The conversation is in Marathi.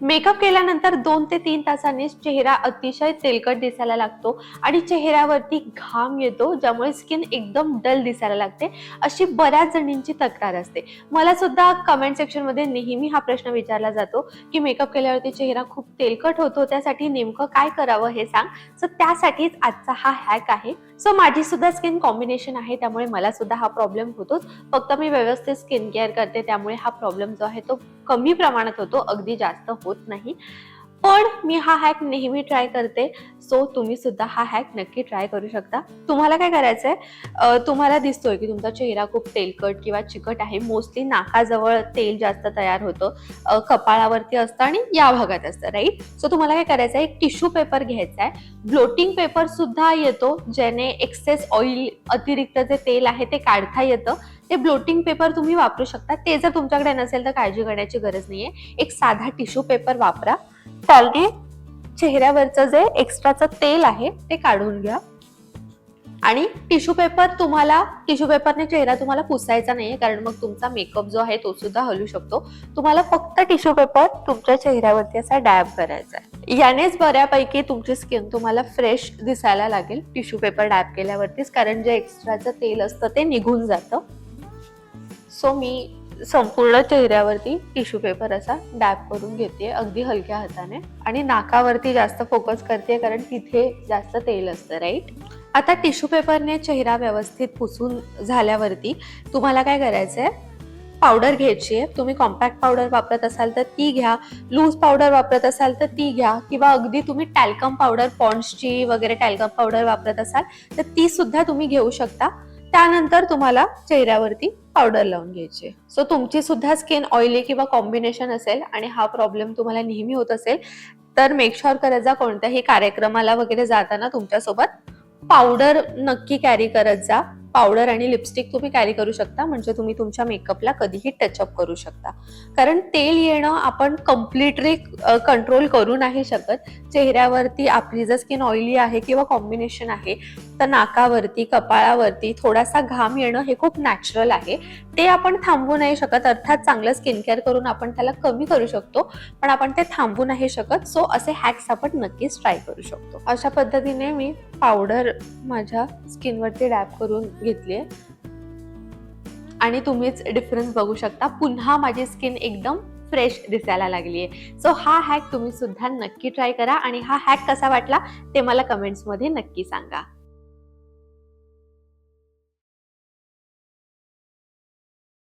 मेकअप केल्यानंतर दोन ते तीन तासांनीच चेहरा अतिशय तेलकट दिसायला लागतो आणि चेहऱ्यावरती घाम येतो ज्यामुळे स्किन एकदम डल दिसायला लागते. अशी बऱ्याच जणींची तक्रार असते. मला सुद्धा कमेंट सेक्शनमध्ये नेहमी हा प्रश्न विचारला जातो की मेकअप केल्यावरती चेहरा खूप तेलकट होतो त्यासाठी नेमकं काय करावं हे सांग. सो त्यासाठीच आजचा हा हॅक आहे. सो माझी सुद्धा स्किन कॉम्बिनेशन आहे त्यामुळे मला सुद्धा हा प्रॉब्लेम होतोच. फक्त मी व्यवस्थित स्किन केअर करते त्यामुळे हा प्रॉब्लेम जो आहे तो कमी प्रमाणात होतो अगदी जास्त होत नाही. पण मी हा हॅक नेहमी ट्राय करते. सो तुम्ही सुद्धा हा हॅक नक्की ट्राय करू शकता. तुम्हाला काय करायचंय? आहे तुम्हाला दिसतोय की तुमचा चेहरा खूप तेलकट किंवा चिकट आहे. मोस्टली नाकाजवळ तेल जास्त तयार होतं. कपाळावरती असतं आणि या भागात असतं राईट सो तुम्हाला काय करायचं आहे एक टिश्यू पेपर घ्यायचा आहे ब्लोटिंग पेपर सुद्धा येतो ज्याने एक्सेस ऑइल अतिरिक्त जे तेल आहे ते काढता येतं. ते ब्लोटिंग पेपर तुम्ही वापरू शकता. ते जर तुमच्याकडे नसेल तर काळजी करण्याची गरज नाहीये. एक साधा टिश्यू पेपर वापरा. त्याने चेहऱ्यावरचं जे एक्स्ट्राचं तेल आहे ते काढून घ्या. आणि टिश्यू पेपर तुम्हाला टिश्यू पेपरने चेहरा तुम्हाला पुसायचा नाहीये कारण मग तुमचा मेकअप जो आहे तो सुद्धा हलू शकतो. तुम्हाला फक्त टिश्यू पेपर तुमच्या चेहऱ्यावरती असा डॅब करायचा आहे. यानेच बऱ्यापैकी तुमची स्किन तुम्हाला फ्रेश दिसायला लागेल. टिश्यू पेपर डॅब केल्यावरतीच कारण जे एक्स्ट्राचं तेल असतं ते निघून जातं. सो मी संपूर्ण चेहऱ्यावरती टिश्यू पेपर असा डॅप करून घेते अगदी हलक्या हाताने. आणि नाकावरती जास्त फोकस करते कारण तिथे जास्त तेल असतं राईट आता टिश्यू पेपरने चेहरा व्यवस्थित पुसून झाल्यावरती तुम्हाला काय करायचंय? पावडर घ्यायची आहे. तुम्ही कॉम्पॅक्ट पावडर वापरत असाल तर ती घ्या. लूज पावडर वापरत असाल तर ती घ्या. किंवा अगदी तुम्ही टॅल्कम पावडर पॉन्ड्सची वगैरे टॅल्कम पावडर वापरत असाल तर ती सुद्धा तुम्ही घेऊ शकता. त्यानंतर तुम्हाला चेहऱ्यावरती पावडर लावून घ्यायची. सो तुमची सुद्धा स्किन ऑइली किंवा कॉम्बिनेशन असेल आणि हा प्रॉब्लेम तुम्हाला नेहमी होत असेल तर मेक शुअर करत जा कोणत्याही कार्यक्रमाला वगैरे जाताना तुमच्यासोबत पावडर नक्की कॅरी करत जा. पावडर आणि लिपस्टिक तुम्ही कॅरी करू शकता म्हणजे तुम्ही तुमच्या मेकअपला कधीही टचअप करू शकता. कारण तेल येणं आपण कम्प्लिटली कंट्रोल करू नाही शकत. चेहऱ्यावरती आपली जर स्किन ऑइली आहे किंवा कॉम्बिनेशन आहे तर नाकावरती कपाळावरती थोडासा घाम येणं हे खूप नॅचरल आहे. ते आपण थांबवू नाही शकत. अर्थात चांगलं स्किन केअर करून आपण त्याला कमी करू शकतो पण आपण ते थांबवू नाही शकत. सो असे हॅक्स आपण नक्कीच ट्राय करू शकतो. अशा पद्धतीने मी पावडर माझ्या स्किनवरती डॅप करून घेतली आहे. आणि तुम्हीच डिफरन्स बघू शकता पुन्हा माझी स्किन एकदम फ्रेश दिसायला लागली आहे. सो हा हॅक तुम्ही सुद्धा नक्की ट्राय करा आणि हा हॅक कसा वाटला ते मला कमेंट्समध्ये नक्की सांगा.